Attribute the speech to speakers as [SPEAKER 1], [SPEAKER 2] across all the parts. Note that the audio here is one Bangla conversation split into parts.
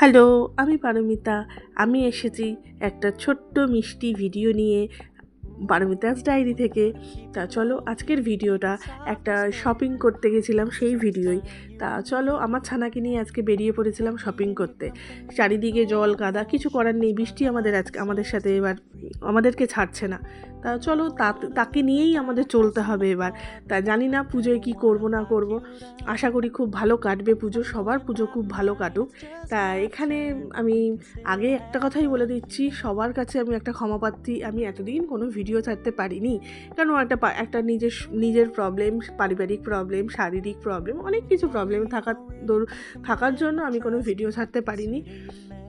[SPEAKER 1] হ্যালো, আমি পারমিতা। আমি এসেছি একটা ছোট্ট মিষ্টি ভিডিও নিয়ে পারমিতাস ডায়েরি থেকে। তা চলো আজকের ভিডিওটা একটা শপিং করতে গেছিলাম সেই ভিডিওই তা চলো আমার ছানাকে নিয়ে আজকে বেরিয়ে পড়েছিলাম শপিং করতে। চারিদিকে জল কাদা কিছু করার নেই, বৃষ্টি আমাদের আজকে, আমাদের সাথে এবার আমাদেরকে ছাড়ছে না। তা চলো তাকে নিয়েই আমাদের চলতে হবে এবার। তা জানি না পুজোয় কি করব না করব। আশা করি খুব ভালো কাটবে পুজো, সবার পুজো খুব ভালো কাটুক। তা এখানে আমি আগে একটা কথাই বলে দিচ্ছি, সবার কাছে আমি একটা ক্ষমা প্রার্থী, আমি এতদিন কোনো ভিডিও ছাড়তে পারিনি। কারণ একটা একটা নিজের নিজের প্রবলেম পারিবারিক প্রবলেম শারীরিক প্রবলেম অনেক কিছু প্রবলেম থাকার থাকার জন্য আমি কোনো ভিডিও ছাড়তে পারিনি।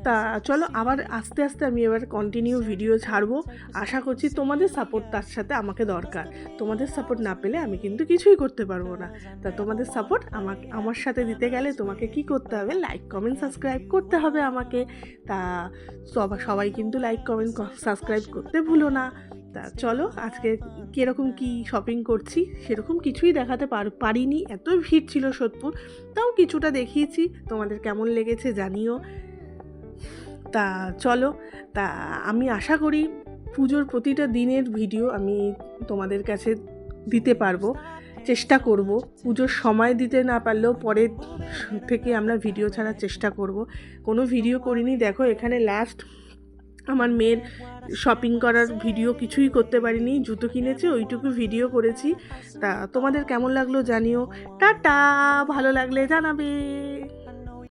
[SPEAKER 1] তা চলো আবার আস্তে আস্তে আমি এবার কন্টিনিউ ভিডিও ছাড়বো। আশা করছি তোমাদের সাপোর্ট তার সাথে আমাকে দরকার। তোমাদের সাপোর্ট না পেলে আমি কিন্তু কিছুই করতে পারব না। তা তোমাদের সাপোর্ট আমাকে, আমার সাথে দিতে গেলে তোমাকে কি করতে হবে? লাইক কমেন্ট সাবস্ক্রাইব করতে হবে আমাকে। তা সবা- সবাই কিন্তু লাইক কমেন্ট সাবস্ক্রাইব করতে ভুলো না। তা চলো, আজকে কীরকম কি শপিং করছি সেরকম কিছুই দেখাতে পার, পারিনি। এত ভিড় ছিল সোদপুর, তাও কিছুটা দেখিয়েছি। তোমাদের কেমন লেগেছে জানিও। তা চলো, তা আমি আশা করি পুজোর প্রতিটা দিনের ভিডিও আমি তোমাদের কাছে দিতে পারব, চেষ্টা করব। পুজোর সময় দিতে না পারলেও পরের থেকে আমরা ভিডিও ছাড়ার চেষ্টা করব। কোনো ভিডিও করিনি, দেখো এখানে লাস্ট আমার মেয়ের শপিং করার ভিডিও কিছুই করতে পারিনি, জুতো কিনেছে, ওইটুকু ভিডিও করেছি। তা তোমাদের কেমন লাগল জানিও। টাটা, ভালো লাগলে জানাবে।